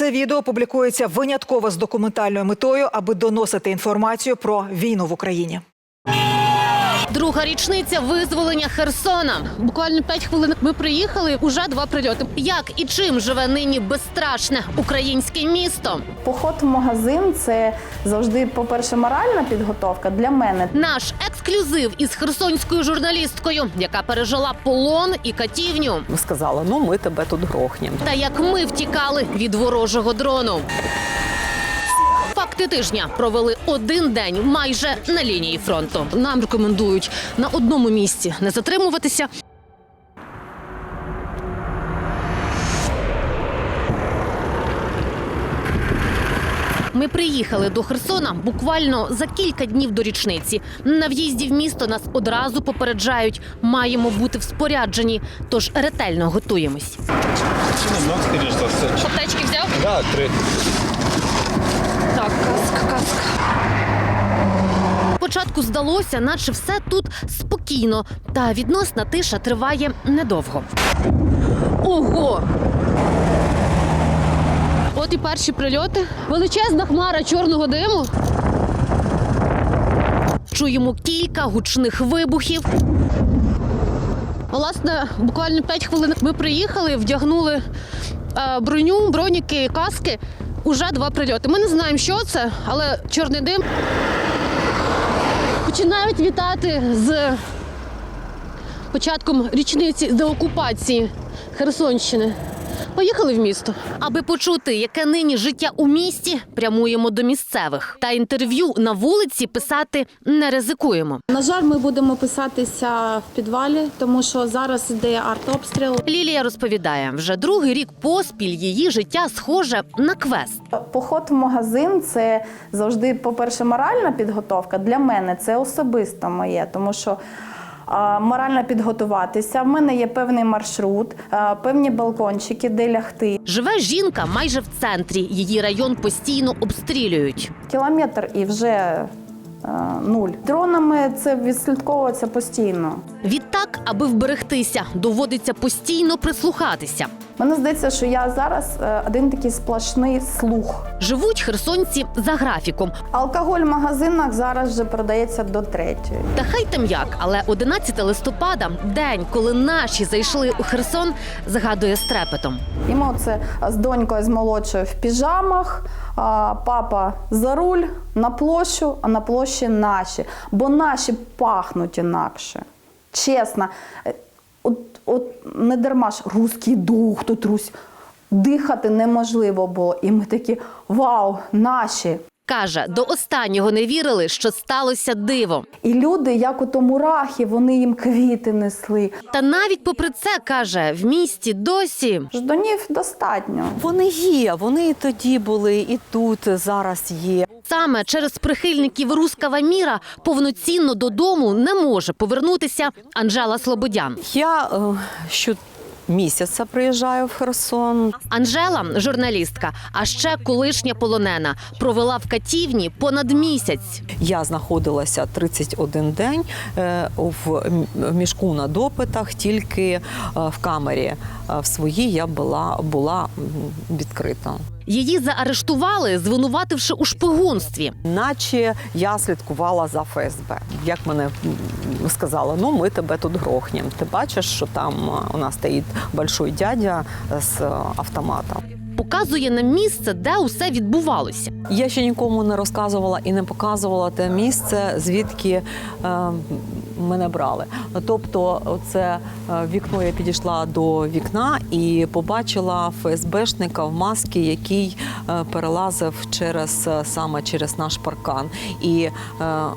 Це відео публікується винятково з документальною метою, аби доносити інформацію про війну в Україні. Друга річниця визволення Херсона. Буквально 5 хвилин ми приїхали. Уже два прильоти. Як і чим живе нині безстрашне українське місто? Поход в магазин це завжди, по-перше, моральна підготовка для мене. Наш ексклюзив із херсонською журналісткою, яка пережила полон і катівню. сказала: ну ми тебе тут грохнемо. Та як ми втікали від ворожого дрону. Тижня провели один день майже на лінії фронту. Нам рекомендують на одному місці не затримуватися. Ми приїхали до Херсона буквально за кілька днів до річниці. На в'їзді в місто нас одразу попереджають, маємо бути в спорядженні, тож ретельно готуємось. Ну. Аптечки взяв? Да, три. Так, каска, каска. Спочатку здалося, наче все тут спокійно, та відносна тиша триває недовго. Ого! От і перші прильоти. Величезна хмара чорного диму. Чуємо кілька гучних вибухів. Власне, буквально 5 хвилин ми приїхали, вдягнули е, броню, броніки, каски. Уже два прильоти. Ми не знаємо, що це, але чорний дим. Починають вітати з початком річниці деокупації Херсонщини. Поїхали в місто. Аби почути, яке нині життя у місті, прямуємо до місцевих. Та інтерв'ю на вулиці писати не ризикуємо. На жаль, ми будемо писатися в підвалі, тому що зараз іде артобстріл. Лілія розповідає, вже другий рік поспіль її життя схоже на квест. Поход в магазин це завжди, по-перше, моральна підготовка для мене. Це особисто моє, тому що. А, Морально підготуватися. В мене є певний маршрут, певні балкончики, де лягти. Живе жінка майже в центрі. Її район постійно обстрілюють. Кілометр і вже е, нуль. Дронами це відслідковується постійно. Відтак, аби вберегтися, доводиться постійно прислухатися. Мені здається, що я зараз е, один такий сплошний слух. Живуть херсонці за графіком. Алкоголь в магазинах зараз вже продається до третьої. Та хай там як, але 11 листопада, день, коли наші зайшли у Херсон, згадує з трепетом. І ми оце з донькою з молодшою в піжамах, а, папа за руль на площу, а на площі наші. Бо наші пахнуть інакше. Чесно, от, от не дарма ж руський дух, тут Русь. Дихати неможливо було. І ми такі вау, наші. Каже, до останнього не вірили, що сталося диво. І люди, як ото мурахи, вони їм квіти несли. Та навіть попри це каже, в місті досі Ждунів достатньо. Вони є, вони і тоді були, і тут зараз є. саме через прихильників рускава міра повноцінно додому не може повернутися Анжела Слободян. Я е, щомісяця приїжджаю в Херсон. Анжела, журналістка, а ще колишня полонена, провела в катівні понад місяць. Я знаходилася 31 день е, в мішку на допитах, тільки е, в камері в своїй я була, була відкрита. Її заарештували, звинувативши у шпигунстві. Наче я слідкувала за ФСБ. Як мене сказали, ну ми тебе тут грохнемо. Ти бачиш, що там е, у нас стоїть большой дядя з е, автоматом. Показує нам місце, де усе відбувалося. Я ще нікому не розказувала і не показувала те місце, звідки е, мене брали. Тобто, це е, вікно я підійшла до вікна і побачила ФСБшника в масці, який е, перелазив через е, саме через наш паркан, і е,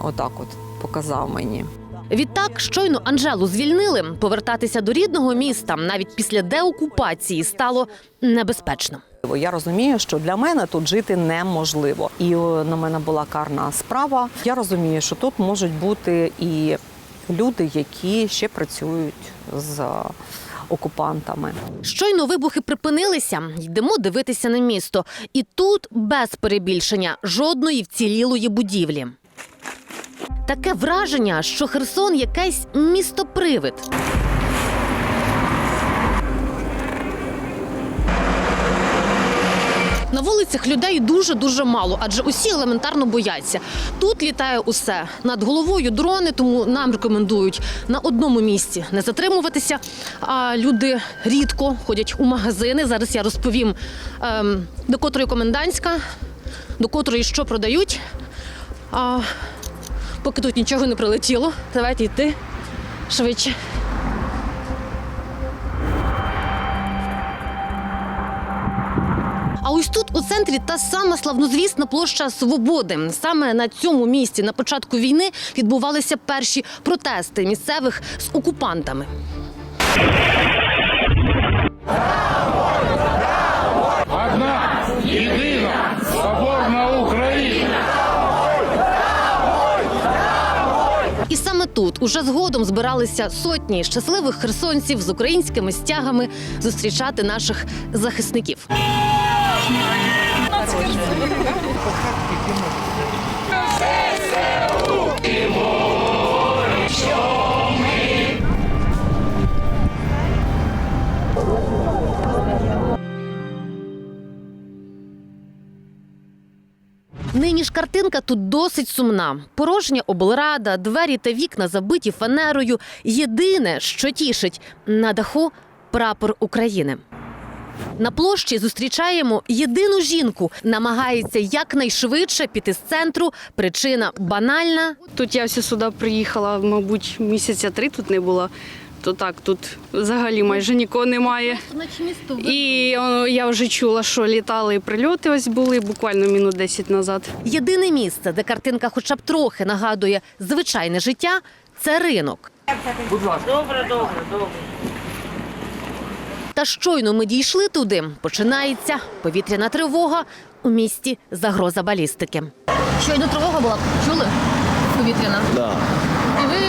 отак, от показав мені. Відтак, щойно Анжелу звільнили, повертатися до рідного міста навіть після деокупації стало небезпечно. Я розумію, що для мене тут жити неможливо. І на мене була карна справа. Я розумію, що тут можуть бути і люди, які ще працюють з окупантами. Щойно вибухи припинилися, йдемо дивитися на місто. І тут без перебільшення жодної вцілілої будівлі. Таке враження, що Херсон якесь місто-привид. На вулицях людей дуже дуже мало, адже усі елементарно бояться. Тут літає усе над головою дрони, тому нам рекомендують на одному місці не затримуватися. А люди рідко ходять у магазини. Зараз я розповім ем, до котрої комендантська, до котрої що продають. А, поки тут нічого не прилетіло, давайте йти швидше. А ось тут у центрі та сама славнозвісна площа Свободи. Саме на цьому місці на початку війни відбувалися перші протести місцевих з окупантами. Одна, єдина, соборна Україна. І саме тут уже згодом збиралися сотні щасливих херсонців з українськими стягами зустрічати наших захисників. Картинка тут досить сумна. Порожня облрада, двері та вікна забиті фанерою. Єдине, що тішить на даху прапор України. На площі зустрічаємо єдину жінку. Намагається якнайшвидше піти з центру. Причина банальна. Тут я все сюди приїхала, мабуть, місяця три тут не було. То так, тут взагалі майже нікого немає. І о, я вже чула, що літали і прильоти ось були буквально минут 10 назад. Єдине місце, де картинка хоча б трохи нагадує звичайне життя, це ринок. Добре, добре, добре. Та щойно ми дійшли туди, починається повітряна тривога. У місті загроза балістики. Щойно тривога була, чули? Повітряна. Да. І ви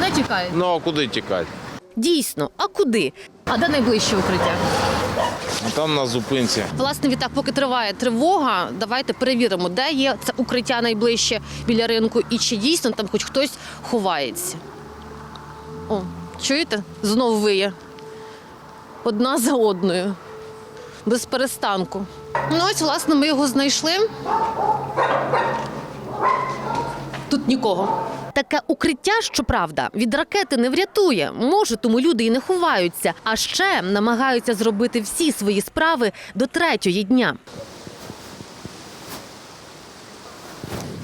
не тікаєте. Ну а куди тікати? Дійсно, а куди? А де найближче укриття? Там на зупинці. Власне, відтак, поки триває тривога, давайте перевіримо, де є це укриття найближче біля ринку і чи дійсно там хоч хтось ховається. О, чуєте? Знову виє. Одна за одною. Без перестанку. Ну, ось, власне, ми його знайшли. Тут нікого. Таке укриття, щоправда, від ракети не врятує. Може, тому люди і не ховаються. А ще намагаються зробити всі свої справи до третьої дня.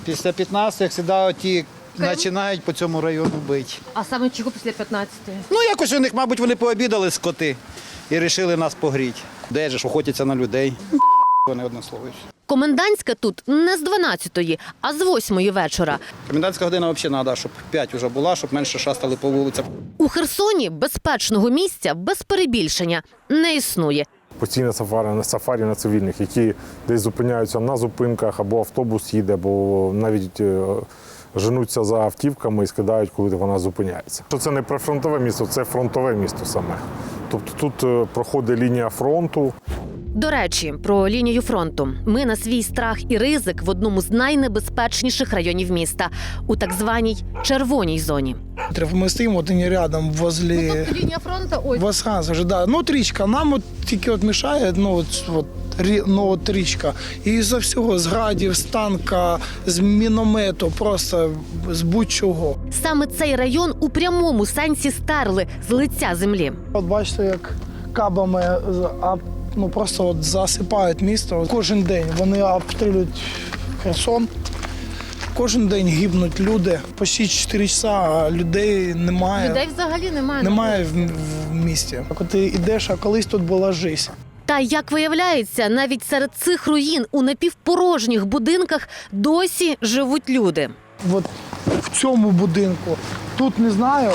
Після 15, як завжди, ті починають по цьому району бити. А саме чого після 15-ї? Ну, якось у них, мабуть, вони пообідали скоти і вирішили нас погріти. Де ж охотяться на людей? Вони однословують. Комендантська тут не з 12-ї, а з 8-ї вечора. Комендантська година взагалі треба, щоб 5 вже була, щоб менше шастали по вулицях. У Херсоні безпечного місця без перебільшення не існує. Постійне сафарі на сафарі на цивільних, які десь зупиняються на зупинках, або автобус їде, або навіть е, женуться за автівками і скидають, коли вона зупиняється. Це не прифронтове місто, це фронтове місто саме. Тобто тут е, проходить лінія фронту. До речі, про лінію фронту. Ми на свій страх і ризик в одному з найнебезпечніших районів міста у так званій червоній зоні. Мы стоим вот они рядом возле Лінія фронту ось. Восханса же, да. Ну, от річка. Нам от тільки от мішає, ну, от, от, ну, от річка. І за всього, з градів, з танка, з міномету, просто з будь-чого. Саме цей район у прямому сенсі стерли з лиця землі. От бачите, як кабами з- а, ну, просто от засипають місто. Кожен день вони обстрілюють Херсон. Кожен день гибнуть люди. Почти 4 часа, людей немає. Людей взагалі немає. Немає в, в місті. Коли ти йдеш, а колись тут була жизнь. Та як виявляється, навіть серед цих руїн у напівпорожніх будинках досі живуть люди. От в цьому будинку. Тут не знаю,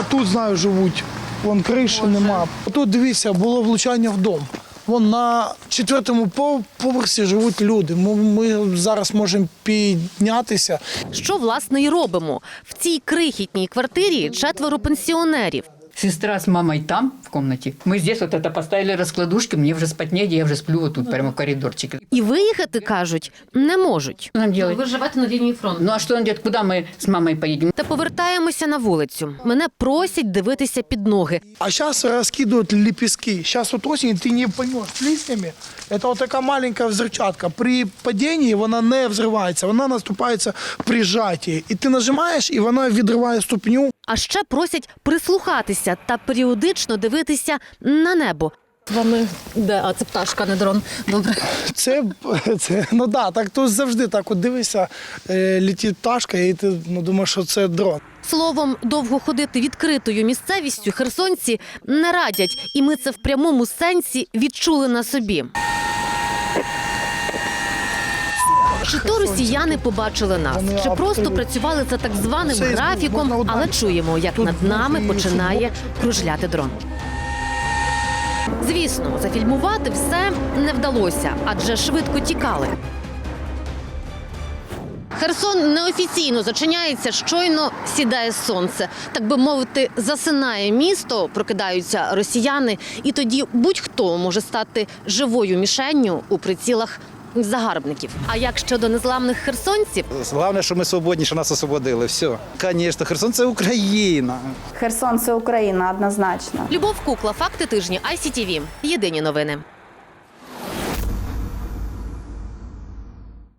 отут знаю, живуть. Вон криші нема. Тут дивіться, було влучання в дом. Вон на четвертому поверсі живуть люди. Ми, зараз можемо піднятися. Що власне і робимо в цій крихітній квартирі четверо пенсіонерів Сестра с мамой там, в комнате. Мы здесь вот это поставили раскладушки, мне уже спать негде, я уже сплю вот тут прямо в коридорчике. І виїхати кажуть не можуть. Что нам делать? Ви живете на лінії фронту. Ну а что нам делать? Куда мы с мамой поедем? Та повертаємося на вулицю. Мене просять дивитися під ноги. А сейчас раскидывают лепестки. Сейчас вот осень, ты не поймешь, с листьями. Это вот такая маленькая взрывчатка. При падении вона не взрывается, вона наступається при сжатии. І ти нажимаєш, і вона відриває ступню. А ще просять прислухатися та періодично дивитися на небо. З вами де? А це пташка, не дрон. Добре. Це, це ну да, так то завжди так от дивишся, е, летить пташка, і ти ну, думаєш, що це дрон. Словом, довго ходити відкритою місцевістю херсонці не радять, і ми це в прямому сенсі відчули на собі. Чи то росіяни побачили нас, чи просто працювали за так званим графіком, але чуємо, як над нами починає кружляти дрон. Звісно, зафільмувати все не вдалося, адже швидко тікали. Херсон неофіційно зачиняється, щойно сідає сонце. Так би мовити, засинає місто, прокидаються росіяни, і тоді будь-хто може стати живою мішенню у прицілах загарбників. А як щодо незламних херсонців, Головне, що ми свободні, що нас освободили. Все. Звісно, Херсон це Україна. Херсон це Україна однозначно. Любов Кукла, факти тижні, ICTV. Єдині новини.